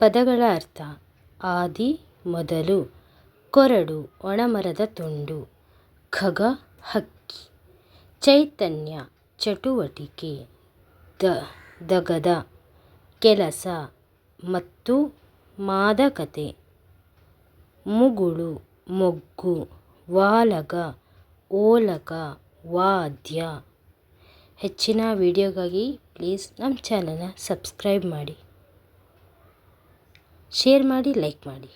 ಪದಗಳ ಅರ್ಥ, ಆದಿ, ಮೊದಲು, ಕೊರಡು, ಒಣಮರದ ತುಂಡು, ಖಗ, ಹಕ್ಕಿ, ಚೈತನ್ಯ, ಚಟುವಟಿಕೆ, ದ, ದಗದ, ಕೆಲಸ, ಮತ್ತು ಮಾದಕತೆ, ಮುಗುಳು, ಮೊಗ್ಗು, ವಾಲಗ, ಓಲಗ, ವಾದ್ಯ. ಹೆಚ್ಚಿನ ವಿಡಿಯೋಗಾಗಿ ಪ್ಲೀಸ್ ನಮ್ಮ ಚಾನಲನ್ನ ಸಬ್ಸ್ಕ್ರೈಬ್ ಮಾಡಿ. ಶೇರ್ ಮಾಡಿ ಲೈಕ್ ಮಾಡಿ.